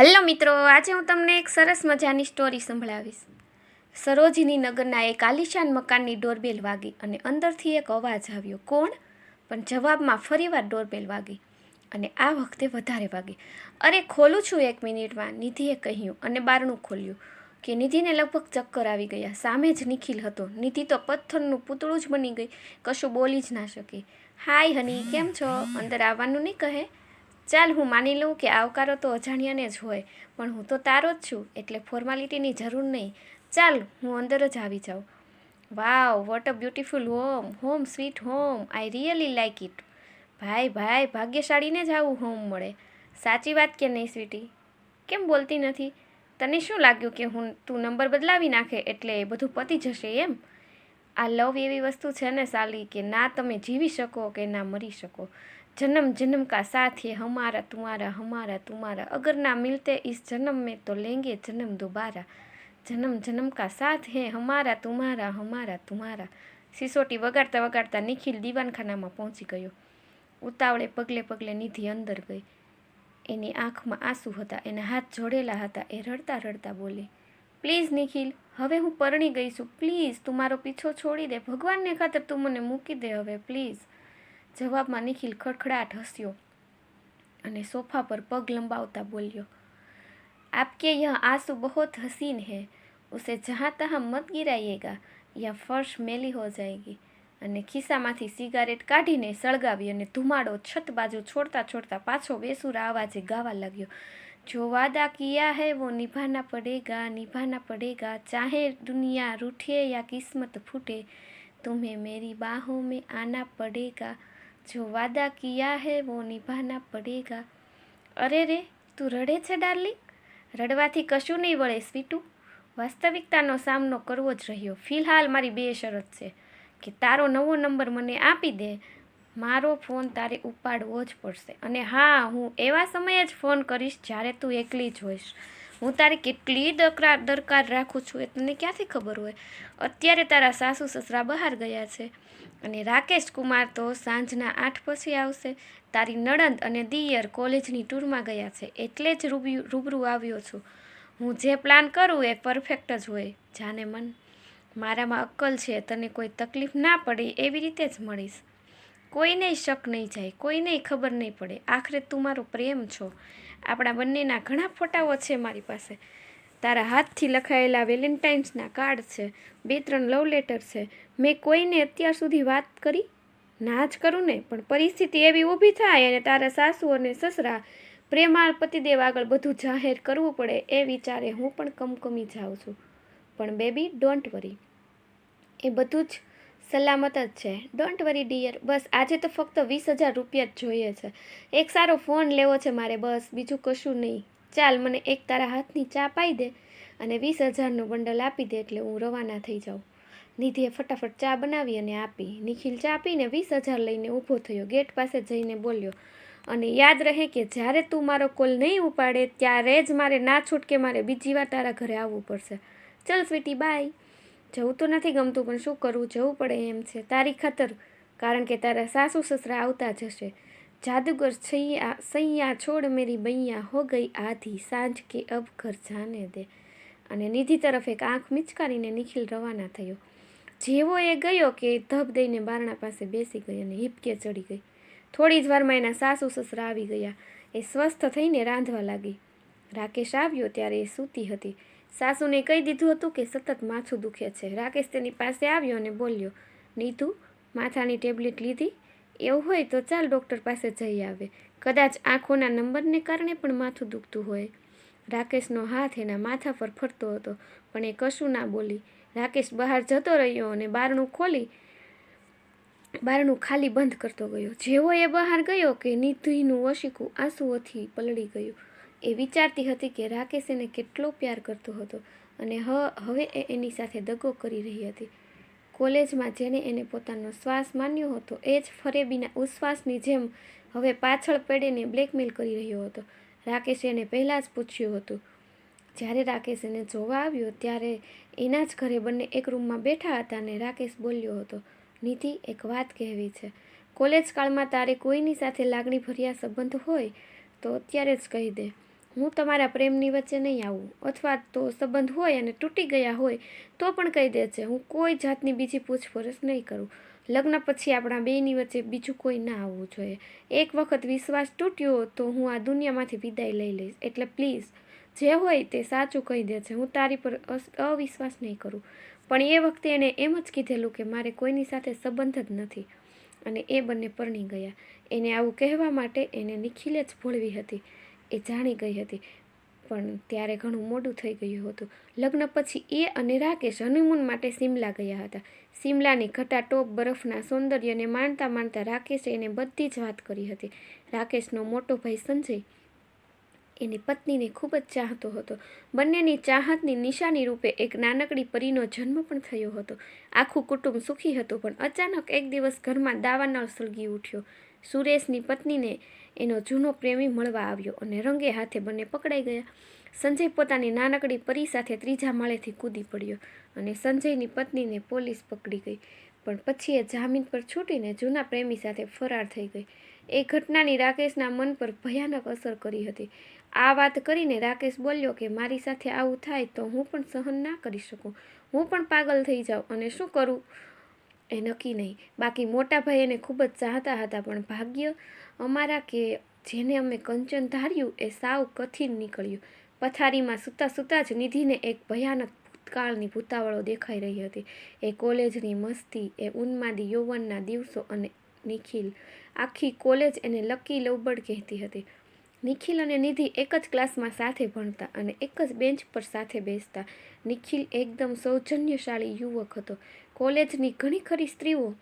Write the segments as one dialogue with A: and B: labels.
A: Hello મિત્રો, આજે હું તમને એક સરસ મજાની સ્ટોરી સંભળાવીશ. સરોજીની નગરના એક આલિશાન મકાનની ડોરબેલ વાગી અને અંદરથી એક અવાજ આવ્યો. કોણ? પણ જવાબમાં ફરીવાર ડોરબેલ વાગી અને આ વખતે વધારે વાગી. અરે, ખોલું છું એક મિનિટમાં, નિધિએ કહ્યું અને બારણું ખોલ્યું કે નિધિને લગભગ ચક્કર આવી ગયા. સામે જ નિખિલ હતો. નિધિ તો પથ્થરનું પૂતળું જ બની ગઈ. કશું બોલી જ ના શકી. હાય હની, કેમ છો? અંદર આવવાનું નહીં, કહે. ચાલ હું માની લઉં કે આવકારો તો અજાણ્યાને જ હોય, પણ હું તો તારો જ છું, એટલે ફોર્માલિટીની જરૂર નહીં. ચાલ, હું અંદર જ આવી જાઉં. Wow what a beautiful home home sweet home I really like it ભાઈ ભાઈ, ભાગ્યશાળીને જ આવું હોમ મળે. સાચી વાત કે નહીં સ્વીટી કેમ બોલતી નથી? તને શું લાગ્યું કે હું, તું નંબર બદલાવી નાખે એટલે એ બધું પતી જશે એમ? આ લવ એવી વસ્તુ છે ને, સાલી, કે ના તમે જીવી શકો કે ના મરી શકો. जन्म जन्म का साथ है हमारा तुम्हारा हमारा तुम्हारा अगर ना मिलते इस जन्म में तो लेंगे जन्म दोबारा जन्म जन्म का साथ है हमारा तुम्हारा हमारा तुम्हारा સિસોટી વગાડતા વગાડતા નિખિલ દીવાનખાનામાં પહોંચી ગયો ઉતાવળે પગલે પગલે નિધિ અંદર ગઈ એની આંખમાં આંસુ હતા એના હાથ જોડેલા હતા એ રડતા રડતા બોલી પ્લીઝ નિખિલ હવે હું પરણી ગઈ છું પ્લીઝ તું મારો પીછો છોડી દે ભગવાનને ખાતર તું મને મૂકી દે હવે પ્લીઝ જવાબમાં નિખિલ ખડખડાટ હસ્યો અને સોફા પર પગ લંબાવતા બોલ્યો, આપકે યહ આંસુ બહોત હસીન હે. ઉસે જહાં તહાં મત ગિરાઈએગા યા ફર્શ મેલી હો જાયગી. અને ખિસ્સામાંથી સિગારેટ કાઢીને સળગાવી અને ધુમાડો છત બાજુ છોડતા છોડતા પાછો બેસુરા અવાજે ગાવા લાગ્યો, જો વાદા કિયા હૈ વો નિભાના પડેગા નિભાના પડેગા. ચાહે દુનિયા રૂઠે યા કિસ્મત ફૂટે, તુમ્હે મેરી બાહો મેં આના પડેગા. જો વાદા કિયા હે, વો નિભાના પડેગા. અરે રે, તું રડે છે ડાર્લિંગ? રડવાથી કશું નહીં વળે, સ્વીટું. વાસ્તવિકતાનો સામનો કરવો જ રહ્યો. ફિલહાલ મારી બે શરત છે, કે તારો નવો નંબર મને આપી દે. મારો ફોન તારે ઉપાડવો જ પડશે. અને હા, હું એવા સમયે જ ફોન કરીશ જ્યારે તું એકલી જ હોઈશ. હું તારે કેટલી દકરા, દરકાર રાખું છું એ તને ક્યાંથી ખબર હોય? અત્યારે તારા સાસુ સસરા બહાર ગયા છે. અને રાકેશ કુમાર તો સાંજના આઠ પછી આવશે. તારી નણંદ અને દિયર કોલેજની ટૂરમાં ગયા છે, એટલે જ રૂબરૂ રૂબરૂ આવ્યો છું. હું જે પ્લાન કરું એ પરફેક્ટ જ હોય. જાને મન, મારામાં અક્કલ છે, તને કોઈ તકલીફ ના પડે એવી રીતે જ મળીશ. કોઈને શક નહીં જાય, કોઈને ખબર નહીં પડે. આખરે તું મારો પ્રેમ છો. આપણા બંનેના ઘણા ફોટાઓ છે મારી પાસે. તારા હાથથી લખાયેલા વેલેન્ટાઇન્સના કાર્ડ છે, બે ત્રણ લવ લેટર છે. મેં કોઈને અત્યાર સુધી વાત કરી? ના જ કરું ને, પણ પરિસ્થિતિ એવી ઊભી થાય અને તારા સાસુ અને સસરા પ્રેમાળ પતિદેવ આગળ બધું જાહેર કરવું પડે એ વિચારે હું પણ કમકમી જાઉં છું. પણ બેબી, ડોન્ટ વરી. એ બધું જ સલામત જ છે. Don't worry, dear. બસ, આજે તો ફક્ત વીસ હજાર રૂપિયા જ જોઈએ છે. એક સારો ફોન લેવો છે મારે, બસ. બીજું કશું નહીં. ચાલ, મને એક તારા હાથની ચા પાઈ દે અને વીસ હજારનું બંડલ આપી દે એટલે હું રવાના થઈ જાઉં. નિધિએ ફટાફટ ચા બનાવી અને આપી. નિખિલ ચા પીને વીસ હજાર લઈને ઊભો થયો. ગેટ પાસે જઈને બોલ્યો, અને યાદ રહે કે જ્યારે તું મારો કોલ નહીં ઉપાડે, ત્યારે જ મારે ના છૂટકે મારે બીજી વાર તારા ઘરે આવવું પડશે. ચલ સ્વીટી, બાય. જવું તો નથી ગમતું, પણ શું કરવું જવું પડે એમ છે. તારી ખાતર, કારણ કે તારા સાસુ સસરા આવતા જશે જાદુગર સૈયા સૈયા છોડ મેરી બૈયા હો ગઈ આધી, સાંજ કે અબ ઘર જાને દે. અને નિધિ તરફ એક આંખ મિચકારીને નિખિલ રવાના થયો. જેવો એ ગયો કે ધબ દઈને બારણા પાસે બેસી ગઈ અને હિપકે ચડી ગઈ. થોડી જ વારમાં એના સાસુ સસરા આવી ગયા. એ સ્વસ્થ થઈને રાંધવા લાગી. રાકેશ આવ્યો ત્યારે એ સૂતી હતી. સાસુને કહી દીધું હતું કે સતત માથું દુખે છે. રાકેશ તેની પાસે આવ્યો અને બોલ્યો, નીતુ, માથાની ટેબ્લેટ લીધી? એવું હોય તો ચાલ ડૉક્ટર પાસે જઈ આવે. કદાચ આંખોના નંબરને કારણે પણ માથું દુખતું હોય. રાકેશનો હાથ એના માથા પર ફરતો હતો, પણ એ કશું ના બોલી. રાકેશ બહાર જતો રહ્યો અને બારણું ખોલી, બારણું ખાલી બંધ કરતો ગયો. જેવો એ બહાર ગયો કે નિધિનું વશીકું આંસુઓથી પલળી ગયું. એ વિચારતી હતી કે રાકેશ એને કેટલો પ્યાર કરતો હતો અને હ, હવે એ એની સાથે દગો કરી રહી હતી. કોલેજમાં જેણે એને પોતાનો શ્વાસ માન્યો હતો, એ જ ફરેબીના ઉશ્વાસની જેમ હવે પાછળ પડેને બ્લેકમેલ કરી રહ્યો હતો. રાકેશે એને પહેલાં જ પૂછ્યું હતું, જ્યારે રાકેશ એને જોવા આવ્યો, ત્યારે એના જ ઘરે બંને એક રૂમમાં બેઠા હતા અને રાકેશ બોલ્યો હતો નિધિ એક વાત કહેવી છે. કોલેજ કાળમાં તારે કોઈની સાથે લાગણી ભર્યા સંબંધ હોય, તો અત્યારે જ કહી દે. હું તમારા પ્રેમની વચ્ચે નહીં આવું. અથવા તો સંબંધ હોય અને તૂટી ગયા હોય, તો પણ કહી દે છે હું કોઈ જાતની બીજી પૂછપરછ નહીં કરું. લગ્ન પછી આપણા બેયની વચ્ચે બીજું કોઈ ના આવવું જોઈએ. એક વખત વિશ્વાસ તૂટ્યો તો હું આ દુનિયામાંથી વિદાય લઈ લઈશ. એટલે પ્લીઝ, જે હોય તે સાચું કહી દે છે હું તારી પર અવિશ્વાસ નહીં કરું. પણ એ વખતે એણે એમ જ કીધેલું કે મારે કોઈની સાથે સંબંધ જ નથી. અને એ બંને પરણી ગયા. એને આવું કહેવા માટે એને નિખિલે જ ભોળવી હતી. એ જાણી ગઈ હતી. પણ ત્યારે ઘણું મોડું થઈ ગયું હતું. લગ્ન પછી એ અને રાકેશ હનીમૂન માટે સિમલા ગયા હતા. સિમલાની ઘટાટોપ બરફના સૌંદર્યને માણતા માણતા રાકેશે એને બધી જ વાત કરી હતી. રાકેશનો મોટો ભાઈ સંજય એની પત્નીને ખૂબ જ ચાહતો હતો. બંનેની ચાહતની નિશાની રૂપે એક નાનકડી પરીનો જન્મ પણ થયો હતો. આખું કુટુંબ સુખી હતું, પણ અચાનક એક દિવસ ઘરમાં દાવાનળ સળગી ઉઠ્યો. સુરેશની પત્નીને એનો જૂનો પ્રેમી મળવા આવ્યો અને રંગે હાથે બંને પકડાઈ ગયા. સંજય પોતાની નાનકડી પરી સાથે ત્રીજા માળેથી કૂદી પડ્યો અને સંજયની પત્નીને પોલીસ પકડી ગઈ. પણ પછી એ જામીન પર છૂટીને જૂના પ્રેમી સાથે ફરાર થઈ ગઈ. એ ઘટનાની રાકેશના મન પર ભયાનક અસર કરી હતી. આ વાત કરીને રાકેશ બોલ્યો કે, મારી સાથે આવું થાય તો હું પણ સહન ના કરી શકું. હું પણ પાગલ થઈ જાઉં અને શું કરું? એ નક્કી નહીં. બાકી મોટા ભાઈ એને ખૂબ જ ચાહતા હતા, પણ ભાગ્ય અમારા કે જેને અમે કંચન ધાર્યું એ સાવ કથિન નીકળ્યું. પથારીમાં સૂતા સૂતા જ નિધિને એક ભયાનક ભૂતકાળની ભૂતાવળો દેખાઈ રહી હતી. એ કોલેજની મસ્તી, એ ઉન્માદી યૌવનના દિવસો અને નિખિલ. આખી કોલેજ એને લકી લવબડ કહેતી હતી. નિખિલ અને નિધિ એક જ ક્લાસમાં સાથે ભણતા અને એક જ બેન્ચ પર સાથે બેસતા. નિખિલ એકદમ સૌજન્યશાળી યુવક હતો. કોલેજની ઘણી ખરી સ્ત્રીઓ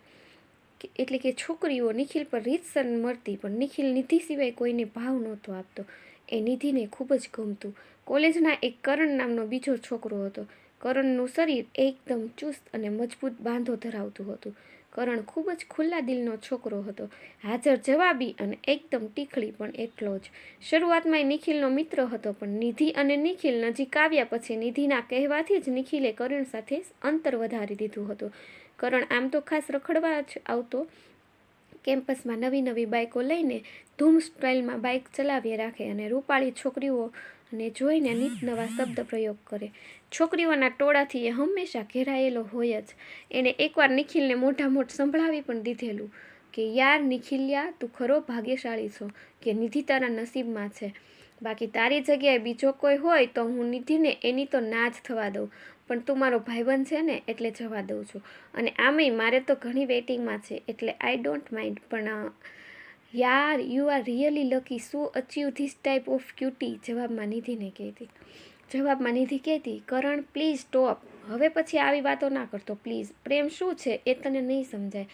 A: એટલે કે છોકરીઓ નિખિલ પર રીતસર મળતી, પણ નિખિલ નિધિ સિવાય કોઈને ભાવ નહોતો આપતો. એ નિધિને ખૂબ જ ગમતું. કોલેજના એક કરણ નામનો બીજો છોકરો હતો. કરણનું શરીર એકદમ ચુસ્ત અને મજબૂત બાંધો ધરાવતું હતું. કરણ ખૂબ જ ખુલ્લા દિલનો છોકરો હતો. હાજર જવાબી અને એકદમ ટીખળી પણ એટલો જ. શરૂઆતમાં એ નિખિલનો મિત્ર હતો, પણ નિધિ અને નિખિલ નજીક આવ્યા પછી નિધિના કહેવાથી જ નિખિલે કરણ સાથે અંતર વધારી દીધું હતું. કરણ આમ તો ખાસ રખડવા જ આવતો કેમ્પસમાં નવી નવી બાઇકો લઈને ધૂમ સ્ટાઇલમાં બાઇક ચલાવી રાખે અને રૂપાળી છોકરીઓ ને જોઈને નિત નવા શબ્દ પ્રયોગ કરે. છોકરીઓના ટોળાથી એ હંમેશા ઘેરાયેલો હોય જ. એને એકવાર નિખિલને મોઢા મોઢ સંભળાવી પણ દીધેલું કે, યાર નિખિલિયા, તું ખરો ભાગ્યશાળી છો કે નિધિ તારા નસીબમાં છે. બાકી તારી જગ્યાએ બીજો કોઈ હોય તો હું નિધિને એની તો ના જ થવા દઉં. પણ તું મારો ભાઈબંધ છે ને એટલે જવા દઉં છું. અને આમેય મારે તો ઘણી વેટિંગમાં છે. એટલે આઈ ડોન્ટ માઇન્ડ પણ યાર યુ આર રિયલી લકી શું achieve this type of cutie જવાબમાં નિધિને કહેતી. જવાબમાં નિધિ કહેતી, કરણ પ્લીઝ સ્ટોપ હવે પછી આવી વાતો ના કરતો પ્લીઝ પ્રેમ શું છે એ તને નહીં સમજાય.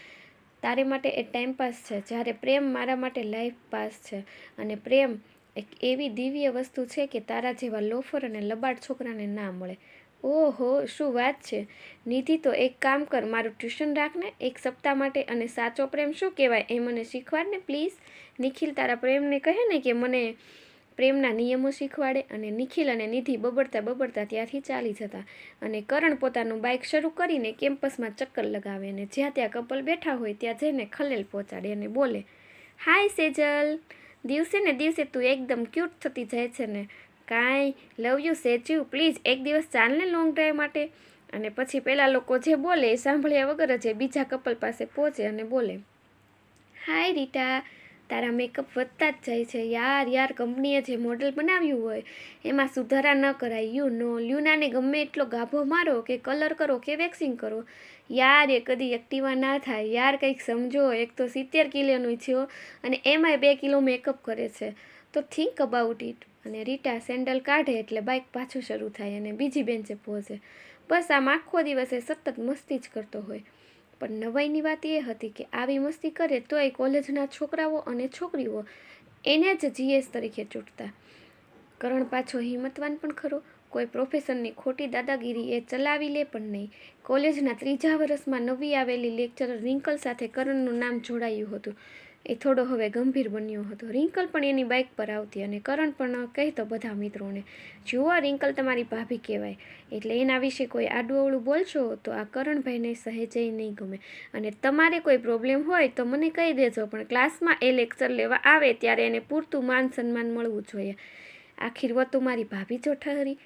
A: તારે માટે એ ટાઈમ પાસ છે. જ્યારે પ્રેમ મારા માટે લાઈફ પાસ છે અને પ્રેમ એક એવી દિવ્ય વસ્તુ છે કે તારા જેવા લોફર અને લબાડ છોકરાને ના મળે. ઓહો, શું વાત છે? નિધિ તો એક કામ કર, મારું ટ્યુશન રાખને એક સપ્તાહ માટે અને સાચો પ્રેમ શું કહેવાય એ મને શીખવાડ ને પ્લીઝ. નિખિલ તારા પ્રેમને કહે ને કે મને પ્રેમના નિયમો શીખવાડે અને નિખિલ અને નિધિ બબડતા બબડતા ત્યાંથી ચાલી જતા અને કરણ પોતાનું બાઇક શરૂ કરીને કેમ્પસમાં ચક્કર લગાવે અને જ્યાં ત્યાં કપલ બેઠા હોય ત્યાં જઈને ખલેલ પહોંચાડે અને બોલે, હાય સેજલ. દિવસે ને દિવસે તું એકદમ ક્યુટ થતી જાય છે ને. કાંઈ લવ યુ સેચુ પ્લીઝ એક દિવસ ચાલને લોંગ ડ્રાઈવ માટે. અને પછી પહેલાં લોકો જે બોલે એ સાંભળ્યા વગર જ એ બીજા કપલ પાસે પહોંચે અને બોલે હાય રીટા, તારા મેકઅપ વધતા જ જાય છે. યાર યાર, કંપનીએ જે મોડલ બનાવ્યું હોય, એમાં સુધારા ન કરાય. યુ નો લ્યુનાને ગમે એટલો ગાભો મારો કે કલર કરો કે વેક્સિંગ કરો. યાર, એ કદી એક્ટિવા ના થાય. યાર, કંઈક સમજો, એક તો સિત્તેર કિલોનું થયો અને એમાંય બે કિલો મેકઅપ કરે છે. તો થિંક અબાઉટ ઇટ અને રીટા સેન્ડલ કાઢે એટલે બાઇક પાછું શરૂ થાય અને બીજી બેન્ચે પહોંચે બસ આમ આખો દિવસ સતત મસ્તી જ કરતો હોય. પણ નવાઈની વાત એ હતી કે આવી મસ્તી કરે તોય કોલેજના છોકરાઓ અને છોકરીઓ એને જ જીએસ તરીકે ચૂંટતા. કરણ પાછો હિંમતવાન પણ ખરો. કોઈ પ્રોફેસરની ખોટી દાદાગીરી એ ચલાવી લે પણ નહીં. કોલેજના ત્રીજા વર્ષમાં નવી આવેલી લેક્ચરર રિંકલ સાથે કરણનું નામ જોડાયું હતું. એ થોડો હવે ગંભીર બન્યો હતો. રિંકલ પણ એની બાઇક પર આવતી અને કરણ પણ કહેતો બધા મિત્રોને, જુઓ રિંકલ તમારી ભાભી કહેવાય. એટલે એના વિશે કોઈ આડું બોલશો તો આ કરણભાઈને સહેજે નહીં ગમે. અને તમારે કોઈ પ્રોબ્લેમ હોય તો મને કહી દેજો, પણ ક્લાસમાં એ લેક્ચર લેવા આવે ત્યારે એને પૂરતું માન સન્માન મળવું જોઈએ. આખી વતું મારી ભાભી જો ઠહરી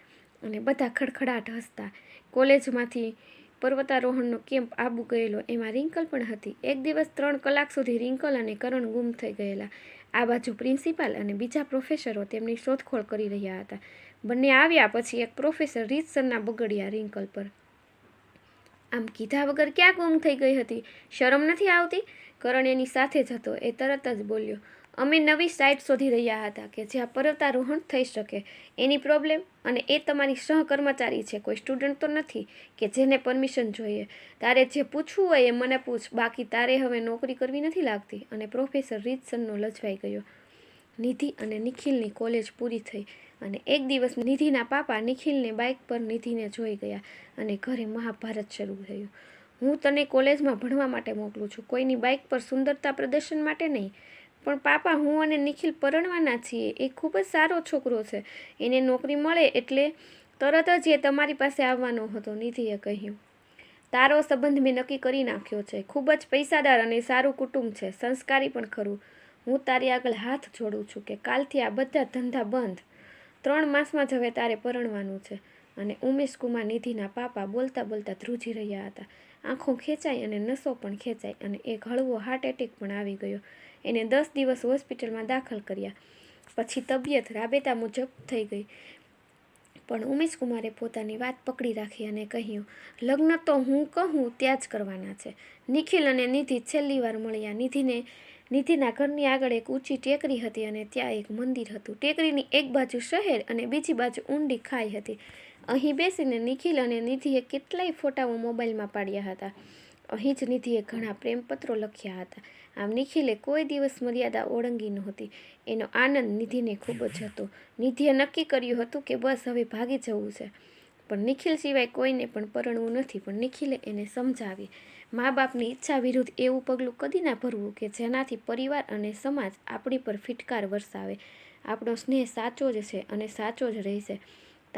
A: અને બધા ખડખડાટ હસતા. કોલેજમાંથી પર્વતારોહણનો કેમ્પ આબુ ગયેલો. એમાં રિંકલ પણ હતી. એક દિવસ ત્રણ કલાક સુધી રિંકલ અને કરણ ગુમ થઈ ગયેલા. આ બાજુ પ્રિન્સિપાલ અને બીજા પ્રોફેસરો તેમની શોધખોળ કરી રહ્યા હતા. બંને આવ્યા પછી એક પ્રોફેસર રીતસરના બગડ્યા રિંકલ પર. આમ કીધા વગર ક્યાં ગુમ થઈ ગઈ હતી? શરમ નથી આવતી? કરણ એની સાથે જ હતો. એ તરત જ બોલ્યો અમે નવી સાઇટ શોધી રહ્યા હતા કે જ્યાં પર્વતારોહણ થઈ શકે. એની પ્રોબ્લેમ અને એ તમારી સહકર્મચારી છે, કોઈ સ્ટુડન્ટ તો નથી કે જેને પરમિશન જોઈએ. તારે જે પૂછવું હોય એ મને પૂછ, બાકી તારે હવે નોકરી કરવી નથી લાગતી. અને પ્રોફેસર રીતસનનો લજવાઈ ગયો. નિધિ અને નિખિલની કોલેજ પૂરી થઈ અને એક દિવસ નિધિના પાપા નિખિલને બાઇક પર નિધિને જોઈ ગયા અને ઘરે મહાભારત શરૂ થયું. હું તને કોલેજમાં ભણવા માટે મોકલું છું. કોઈની બાઇક પર સુંદરતા પ્રદર્શન માટે નહીં. પણ પાપા, હું અને નિખિલ પરણવાના છીએ. એ ખૂબ જ સારો છોકરો છે. એને નોકરી મળે એટલે તરત જ એ તમારી પાસે આવવાનો હતો, નિધિએ કહ્યું. તારો સંબંધ મેં નક્કી કરી નાખ્યો છે. ખૂબ જ પૈસાદાર અને સારું કુટુંબ છે. સંસ્કારી પણ ખરું. હું તારી આગળ હાથ જોડું છું કે કાલથી આ બધા ધંધા બંધ. ત્રણ માસમાં જ હવે તારે પરણવાનું છે. અને ઉમેશ કુમાર નિધિના પાપા બોલતા બોલતા ધ્રુજી રહ્યા હતા. આંખો ખેંચાઈ અને નસો પણ ખેંચાઈ અને એક હળવો હાર્ટ એટેક પણ આવી ગયો. એને દસ દિવસ હોસ્પિટલમાં દાખલ કર્યા. પછી તબિયત રાબેતા મુજબ થઈ ગઈ. પણ ઉમેશ કુમારે પોતાની વાત પકડી રાખી અને કહ્યું, લગ્ન તો હું કહું ત્યાં જ કરવાના છે. નિખિલ અને નિધિ છેલ્લી વાર મળ્યા. નિધિને, નિધિના ઘરની આગળ એક ઊંચી ટેકરી હતી અને ત્યાં એક મંદિર હતું. ટેકરીની એક બાજુ શહેર અને બીજી બાજુ ઊંડી ખાઈ હતી. અહીં બેસીને નિખિલ અને નિધિએ કેટલાય ફોટાઓ મોબાઈલમાં પાડ્યા હતા. અહીં જ નિધિએ ઘણા પ્રેમપત્રો લખ્યા હતા. આમ નિખિલે કોઈ દિવસ મર્યાદા ઓળંગી નહોતી. એનો આનંદ નિધિને ખૂબ જ હતો. નિધિએ નક્કી કર્યું હતું કે બસ હવે ભાગી જવું છે. પણ નિખિલ સિવાય કોઈને પણ પરણવું નથી, પણ નિખિલે એને સમજાવી. મા બાપની ઈચ્છા વિરુદ્ધ એવું પગલું કદી ના ભરવું કે જેનાથી પરિવાર અને સમાજ આપણી પર ફિટકાર વરસાવે. આપણો સ્નેહ સાચો જ છે અને સાચો જ રહેશે.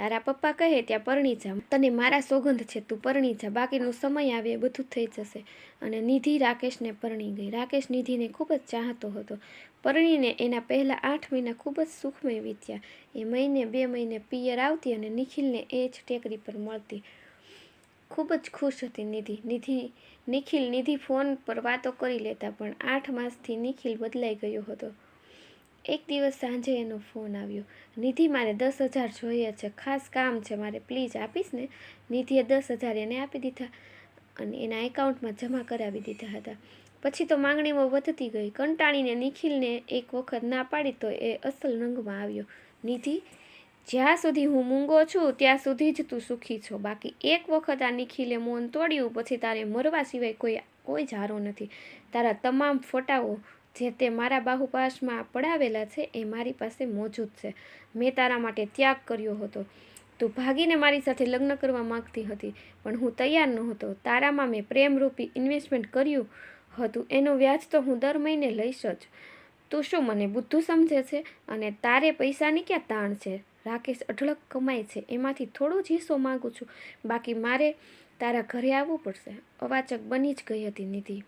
A: તારા પપ્પા કહે ત્યાં પરણી જા તને મારા સોગંધ છે, તું પરણી જા બાકીનો સમય આવે બધું થઈ જશે. અને નિધિ રાકેશને પરણી ગઈ. રાકેશ નિધિને ખૂબ જ ચાહતો હતો. પરણીને એના પહેલાં આઠ મહિના ખૂબ જ સુખમય વીત્યા. એ મહિને બે મહિને પિયર આવતી અને નિખિલને એ જ ટેકરી પર મળતી. ખૂબ જ ખુશ હતી નિધિ. નિધિ, નિખિલ નિધિ ફોન પર વાતો કરી લેતા, પણ આઠ માસથી નિખિલ બદલાઈ ગયો હતો. એક દિવસ સાંજે એનો ફોન આવ્યો. નિધિ, મારે દસ હજાર જોઈએ છે. ખાસ કામ છે મારે. પ્લીઝ આપીશ ને? નિધિએ દસ હજાર એને આપી દીધા અને એના એકાઉન્ટમાં જમા કરાવી દીધા હતા. પછી તો માંગણીઓ વધતી ગઈ. કંટાળીને નિખિલને એક વખત ના પાડી તો એ અસલ રંગમાં આવ્યો. નિધિ, જ્યાં સુધી હું મૂંગો છું, ત્યાં સુધી જ તું સુખી છો. બાકી એક વખત આ નિખિલે મૌન તોડ્યું, પછી તારે મરવા સિવાય કોઈ કોઈ જારો નથી. તારા તમામ ફોટાઓ જે તે મારા બાહુપાસમાં પડાવેલા છે, એ મારી પાસે મોજૂદ છે. મેં તારા માટે ત્યાગ કર્યો હતો. તું ભાગીને મારી સાથે લગ્ન કરવા માંગતી હતી, પણ હું તૈયાર નહોતો. તારામાં મેં પ્રેમરૂપી ઇન્વેસ્ટમેન્ટ કર્યું હતું, એનો વ્યાજ તો હું દર મહિને લઈશ જ. તું શું મને બુદ્ધું સમજે છે? અને તારે પૈસાની ક્યાં તાણ છે? રાકેશ અઢળક કમાય છે, એમાંથી થોડો જ માગું છું. બાકી મારે તારા ઘરે આવવું પડશે. અવાચક બની જ ગઈ હતી નિધિ.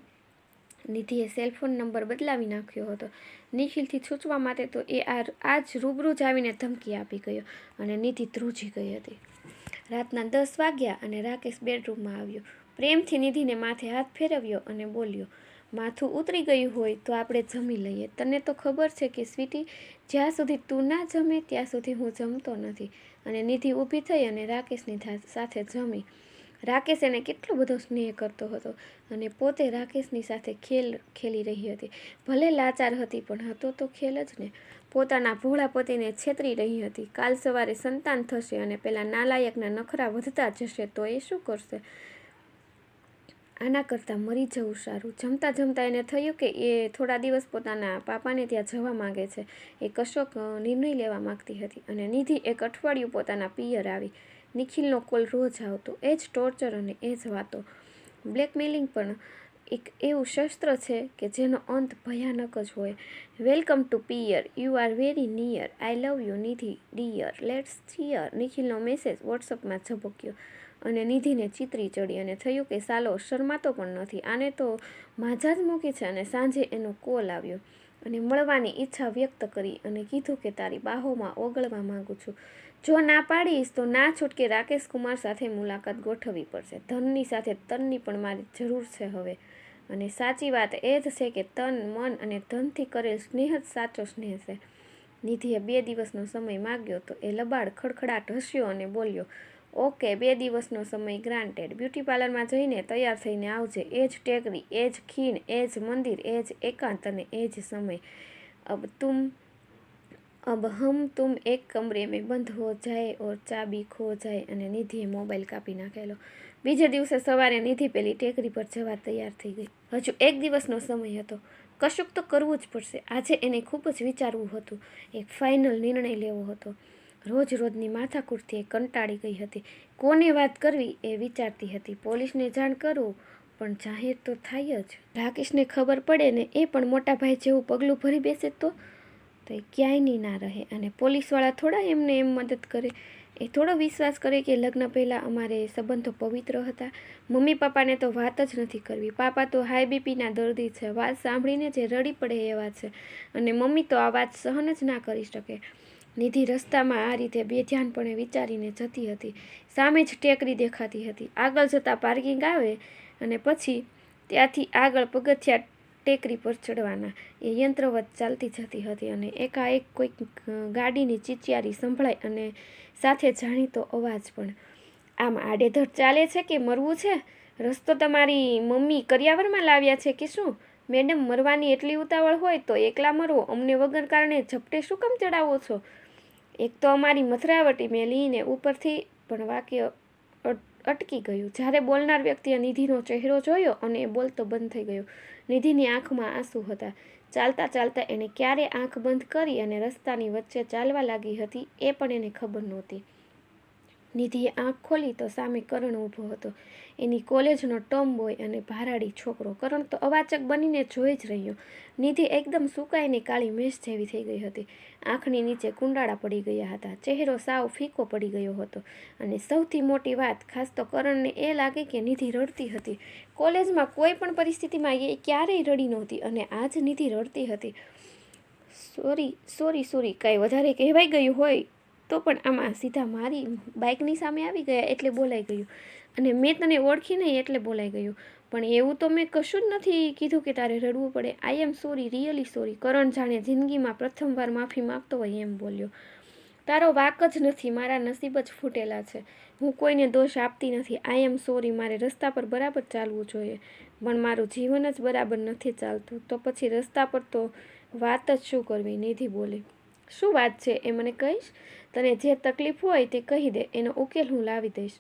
A: નિધિએ સેલફોન નંબર બદલાવી નાખ્યો હતો. નિખિલથી છૂટવા માટે તો એ આ આજ રૂબરૂ જ આવીને ધમકી આપી ગયો અને નિધિ ધ્રુજી ગઈ હતી. રાતના દસ વાગ્યા અને રાકેશ બેડરૂમમાં આવ્યો. પ્રેમથી નિધિને માથે હાથ ફેરવ્યો અને બોલ્યો, માથું ઉતરી ગયું હોય તો આપણે જમી લઈએ. તને તો ખબર છે કે સ્વીટી, જ્યાં સુધી તું ના જમે ત્યાં સુધી હું જમતો નથી. અને નિધિ ઊભી થઈ અને રાકેશની સાથે જમી. રાકેશ એને કેટલો બધો સ્નેહ કરતો હતો અને પોતે રાકેશની સાથે ખેલ ખેલી રહી હતી. ભલે લાચાર હતી પણ હતો તો ખેલ જ ને. પોતાના ભોળા પતિને છેતરી રહી હતી. કાલ સવારે સંતાન થશે અને પેલા નાલાયકના નખરા વધતા જશે તો એ શું કરશે? આના કરતાં મરી જવું સારું. જમતા જમતા એને થયું કે એ થોડા દિવસ પોતાના પાપાને ત્યાં જવા માગે છે. એ કશોક નિર્ણય લેવા માંગતી હતી અને નિધિ એક અઠવાડિયું પોતાના પિયર આવી. નિખિલનો કોલ રોજ આવતો, એ જ ટોર્ચર અને એ જ વાતો. બ્લેકમેલિંગ પણ એક એવું શસ્ત્ર છે કે જેનો અંત ભયાનક જ હોય. Welcome to pier you are very near I love you Nidhi dear let's cheer નિખિલનો message વોટ્સઅપમાં ઝબક્યો અને નિધિને ચિતરી ચડી અને થયું કે સાલો, શરમાતો પણ નથી. આને તો માજા જ મૂકી છે અને સાંજે એનો કોલ આવ્યો અને મળવાની ઈચ્છા વ્યક્ત કરી અને કીધું કે તારી બાહોમાં ઓગળવા માગું છું. જો ના પાડીશ તો ના છૂટકે રાકેશ કુમાર સાથે મુલાકાત ગોઠવવી પડશે. ધનની સાથે તનની પણ મારી જરૂર છે હવે. અને સાચી વાત એ જ છે કે તન, મન અને ધનથી કરેલ સ્નેહ જ સાચો સ્નેહ છે. નિધિએ બે દિવસનો સમય માગ્યો તો એ લબાડ ખડખડાટ હસ્યો અને બોલ્યો, ઓકે, બે દિવસનો સમય ગ્રાન્ટેડ. બ્યુટી પાર્લરમાં જઈને તૈયાર થઈને આવજે. એ જ ટેકરી, એ જ ખીણ, એ જ મંદિર, એ જ એકાંત અને એ જ સમય. અબ તુમ અબ હમ તુમ એક કમરે મેં બંધ હો જાય ઓર ચાબી ખો જાય અને નિધિએ મોબાઈલ કાપી નાખેલો બીજે દિવસે સવારે નિધિ પેલી ટેકરી પર જવા તૈયાર થઈ ગઈ. હજુ એક દિવસનો સમય હતો. કશુંક તો કરવું જ પડશે. આજે એને ખૂબ જ વિચારવું હતું. એક ફાઇનલ નિર્ણય લેવો હતો. રોજ રોજની માથાકૂટથી એ કંટાળી ગઈ હતી. કોને વાત કરવી એ વિચારતી હતી. પોલીસને જાણ કરવું પણ જાહેર તો થાય જ. રાકેશને ખબર પડે ને એ પણ મોટા ભાઈ જેવું પગલું ભરી બેસે તો તો એ ક્યાંય ના રહે. અને પોલીસવાળા થોડા એમને એમ મદદ કરે. એ થોડો વિશ્વાસ કરે કે લગ્ન પહેલાં અમારે સંબંધો પવિત્ર હતા. મમ્મી પપ્પાને તો વાત જ નથી કરવી. પાપા તો હાઈ બીપીના દર્દી છે. વાત સાંભળીને જે રડી પડે એવા છે. અને મમ્મી તો આ વાત સહન જ ના કરી શકે. નિધિ રસ્તામાં આ રીતે બેધ્યાનપણે વિચારીને જતી હતી. સામે જ ટેકરી દેખાતી હતી. આગળ જતાં પાર્કિંગ આવે અને પછી ત્યાંથી આગળ પગથિયા ટેકરી પર ચડવાના. એ યંત્રવત ચાલતી જતી હતી અને એકાએક કોઈક ગાડીની ચીચિયારી સંભળાય અને સાથે જાણીતો અવાજ પણ, આમ આડેધડ ચાલે છે કે મરવું છે? રસ્તો તમારી મમ્મી કરિયાવરમાં લાવ્યા છે કે શું? મેડમ, મરવાની એટલી ઉતાવળ હોય તો એકલા મરવો? અમને વગર કારણે ઝપટે શું કામ ચડાવો છો? એક તો અમારી મથરાવટી મેલીને ઉપરથી પણ વાક્ય અટકી ગયું. જ્યારે બોલનાર વ્યક્તિએ નિધિનો ચહેરો જોયો અને એ બોલતો બંધ થઈ ગયો. નિધિની આંખમાં આંસુ હતા. ચાલતા ચાલતા એણે ક્યારે આંખ બંધ કરી અને રસ્તાની વચ્ચે ચાલવા લાગી હતી એ પણ એને ખબર નહોતી. નિધિએ આંખ ખોલી તો સામે કરણ ઊભો હતો. એની કોલેજનો ટર્મ બોય અને ભારાડી છોકરો. કરણ તો અવાચક બનીને જોઈ જ રહ્યો. નિધિ એકદમ સુકાઈને કાળી મેષ જેવી થઈ ગઈ હતી. આંખની નીચે કુંડાળા પડી ગયા હતા. ચહેરો સાવ ફીકો પડી ગયો હતો. અને સૌથી મોટી વાત, ખાસ તો કરણને એ લાગે કે નિધિ રડતી હતી. કોલેજમાં કોઈ પણ પરિસ્થિતિમાં એ ક્યારેય રડી નહોતી અને આજ નિધિ રડતી હતી. સોરી સોરી સોરી, કાંઈ વધારે કહેવાઈ ગયું હોય તો પણ આમાં સીધા મારી બાઇકની સામે આવી ગયા એટલે બોલાઈ ગયું. અને મેં તને ઓળખી નહીં એટલે બોલાઈ ગયું. પણ એવું તો મેં કશું જ નથી કીધું કે તારે રડવું પડે. I am sorry really sorry Karan જાણે જિંદગીમાં પ્રથમવાર માફી માગતો હોય એમ બોલ્યો. તારો વાક જ નથી, મારા નસીબ જ ફૂટેલા છે. હું કોઈને દોષ આપતી નથી. આઈ એમ સોરી મારે રસ્તા પર બરાબર ચાલવું જોઈએ. પણ મારું જીવન જ બરાબર નથી ચાલતું. તો પછી રસ્તા પર તો વાત જ શું કરવી? નિધિ બોલી. શું વાત છે? એ મને કહીશ? તને જે તકલીફ હોય તે કહી દે, એનો ઉકેલ હું લાવી દઈશ.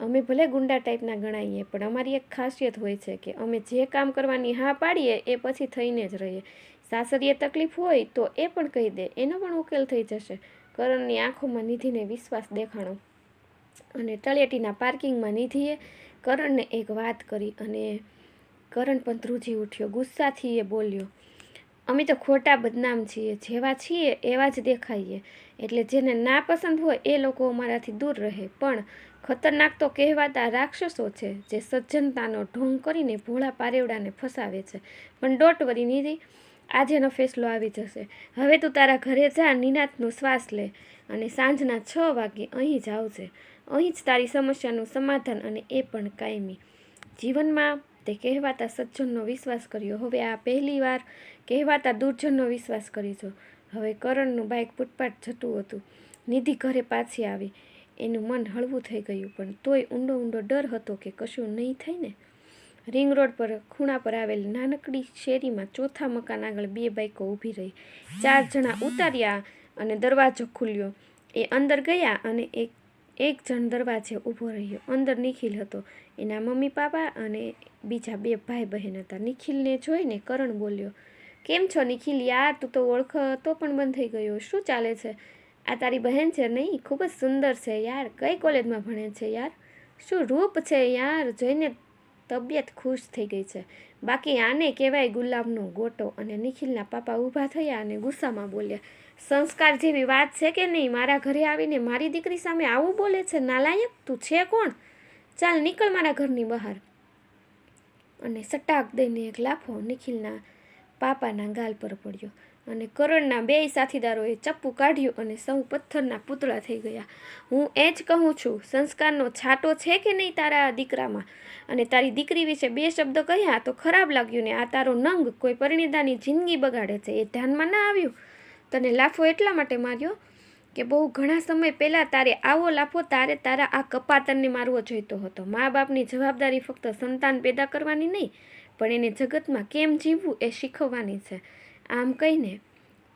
A: અમે ભલે ગુંડા ટાઈપના ગણાઈએ, પણ અમારી એક ખાસિયત હોય છે કે અમે જે કામ કરવાની હા પાડીએ, એ પછી થઈને જ રહીએ. સાસરીએ તકલીફ હોય તો એ પણ કહી દે, એનો પણ ઉકેલ થઈ જશે. કરણની આંખોમાં નિધિને વિશ્વાસ દેખાણો. અને તળેટીના પાર્કિંગમાં નિધિએ કરણને એક વાત કરી અને કરણ પણ ધ્રુજી ઉઠ્યો, ગુસ્સાથી એ બોલ્યો અમે તો ખોટા બદનામ છીએ, જેવા છીએ એવા જ દેખાઈએ. એટલે જેને ના પસંદ હોય એ લોકો અમારાથી દૂર રહે. પણ ખતરનાક તો કહેવાતા રાક્ષસો છે, જે સજ્જનતાનો ઢોંગ કરીને ભોળા પારેવડાને ફસાવે છે. પણ ડોટ વરી નિધિ આજેનો ફેસલો આવી જશે. હવે તું તારા ઘરે જા, નિનાથનો શ્વાસ લે અને સાંજના છ વાગે અહીં જ આવજે અહીં જ તારી સમસ્યાનું સમાધાન અને એ પણ કાયમી. જીવનમાં તે કહેવાતા સજ્જનનો વિશ્વાસ કર્યો. હવે આ પહેલી વાર કહેવાતા દુર્જનનો વિશ્વાસ કરીશો હવે કરણનું બાઇક ફૂટપાથ જતું હતું. નિધિ ઘરે પાછી આવી. એનું મન હળવું થઈ ગયું, પણ તોય ઊંડો ઊંડો ડર હતો કે કશું નહીં થાય ને? રિંગ રોડ પર, ખૂણા પર આવેલ નાનકડી શેરીમાં ચોથા મકાન આગળ બે બાઇકો ઊભી રહી. ચાર જણા ઉતાર્યા અને દરવાજો ખુલ્યો. એ અંદર ગયા અને એક એક જણ દરવાજે ઊભો રહ્યો. અંદર નિખિલ હતો. એના મમ્મી પાપા અને બીજા બે ભાઈ બહેન હતા. નિખિલને જોઈને કરણ બોલ્યો કેમ છો નિખિલ યાર? તું તો ઓળખતો પણ બંધ થઈ ગયો. શું ચાલે છે? આ તારી બહેન છે નહીં? ખૂબ જ સુંદર છે યાર. કઈ કોલેજમાં ભણે છે યાર? શું રૂપ છે યાર? જોઈને તબિયત ખુશ થઈ ગઈ છે. બાકી આને કહેવાય ગુલાબનો ગોટો. અને નિખિલના પાપા ઊભા થયા અને ગુસ્સામાં બોલ્યા, સંસ્કાર જેવી વાત છે કે નહીં? મારા ઘરે આવીને મારી દીકરી સામે આવું બોલે છે? નાલાયક? તું છે કોણ? ચાલ નીકળ મારા ઘરની બહાર. અને સટાક દઈને એક લાફો નિખિલના પાપાના ગાલ પર પડ્યો અને કરણના બેય સાથીદારોએ ચપ્પુ કાઢ્યું અને સૌ પથ્થરના પૂતળા થઈ ગયા. હું એ જ કહું છું, સંસ્કારનો છાંટો છે કે નહીં તારા દીકરામાં? અને તારી દીકરી વિશે બે શબ્દ કહ્યા તો ખરાબ લાગ્યું ને આ તારો નંગ કોઈ પરિણીતાની જિંદગી બગાડે છે, એ ધ્યાનમાં ના આવ્યું? તને લાફો એટલા માટે માર્યો કે બહુ ઘણા સમય પહેલાં તારે આવો લાફો તારે તારા આ કપાતરને મારવો જોઈતો હતો. મા બાપની જવાબદારી ફક્ત સંતાન પેદા કરવાની નહીં પણ એને જગતમાં કેમ જીવવું એ શીખવવાની છે. આમ કહીને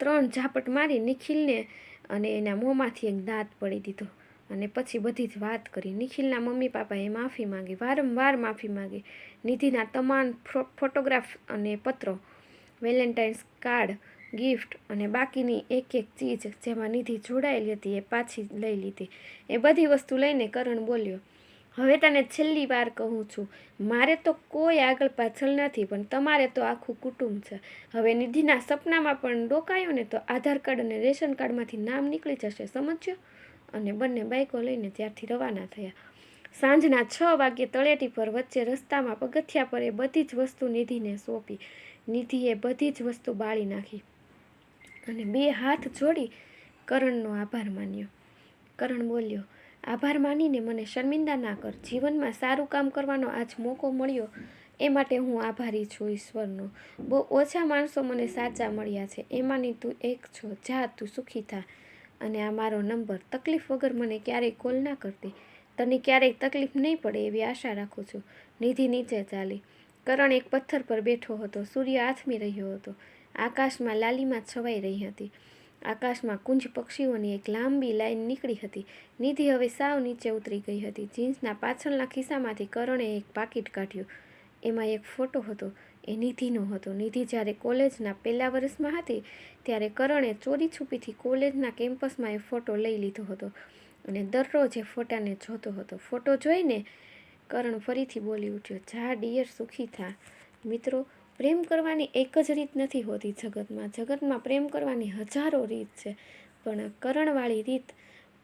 A: ત્રણ ઝાપટ મારી નિખિલને અને એના મોંમાંથી એક દાંત પડી દીધો અને પછી બધી જ વાત કરી. નિખિલના મમ્મી પાપાએ માફી માંગી, વારંવાર માફી માંગી. નિધિના તમામ ફોટોગ્રાફ અને પત્રો, વેલેન્ટાઇન્સ કાર્ડ, ગિફ્ટ અને બાકીની એક એક ચીજ જેમાં નિધિ જોડાયેલી હતી એ પાછી લઈ લીધી. એ બધી વસ્તુ લઈને કરણ બોલ્યો હવે તને છેલ્લી વાર કહું છું, મારે તો કોઈ આગળ પાછળ નથી, પણ તમારે તો આખું કુટુંબ છે. હવે નિધિના સપનામાં પણ ડોકાયો ને તો આધાર કાર્ડ અને રેશન કાર્ડમાંથી નામ નીકળી જશે, સમજ્યો? અને બંને બાઈકો લઈને ત્યારથી રવાના થયા. સાંજના છ વાગ્યે તળેટી પર વચ્ચે રસ્તામાં પગથિયા પર એ બધી જ વસ્તુ નિધિને સોંપી. નિધિએ બધી જ વસ્તુ બાળી નાખી અને બે હાથ જોડી કરણનો આભાર માન્યો. કરણ બોલ્યો આભાર માનીને મને શર્મિંદા ના કર. જીવનમાં સારું કામ કરવાનો આજ મોકો મળ્યો, એ માટે હું આભારી છું ઈશ્વરનો. બહુ ઓછા માણસો મને સાચા મળ્યા છે, એમાંની તું એક છો, જા તું સુખી થા. અને આ મારો નંબર, તકલીફ વગર મને ક્યારેય કોલ ના કરતી. તને ક્યારેય તકલીફ નહીં પડે એવી આશા રાખું છું. નિધિ નીચે ચાલી. કરણ એક પથ્થર પર બેઠો હતો, સૂર્ય આથમી રહ્યો હતો. આકાશમાં લાલીમાં છવાઈ રહી હતી. આકાશમાં કુંજ પક્ષીઓની એક લાંબી લાઈન નીકળી હતી. નિધિ હવે સાવ નીચે ઉતરી ગઈ હતી. જીન્સના પાછળના ખિસ્સામાંથી કરણે એક પાકીટ કાઢ્યું. એમાં એક ફોટો હતો. એ નિધિનો હતો. નિધિ જ્યારે કોલેજના પહેલા વર્ષમાં હતી, ત્યારે કરણે ચોરી છુપીથી કોલેજના કેમ્પસમાં એ ફોટો લઈ લીધો હતો અને દરરોજ એ ફોટાને જોતો હતો. ફોટો જોઈને કરણ ફરીથી બોલી ઉઠ્યો, જા ડિયર સુખી થા. મિત્રો પ્રેમ કરવાની એક જ રીત નથી હોતી જગતમાં. જગતમાં પ્રેમ કરવાની હજારો રીત છે, પણ કરણવાળી રીત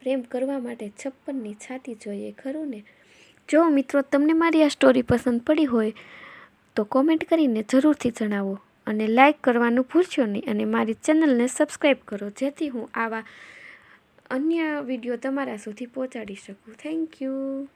A: પ્રેમ કરવા માટે છપ્પનની છાતી જોઈએ, ખરું ને? જો મિત્રો, તમને મારી આ સ્ટોરી પસંદ પડી હોય, તો કોમેન્ટ કરીને જરૂરથી જણાવો અને લાઇક કરવાનું ભૂલશો નહીં અને મારી ચેનલને સબસ્ક્રાઈબ કરો, જેથી હું આવા અન્ય વીડિયો તમારા સુધી પહોંચાડી શકું. Thank you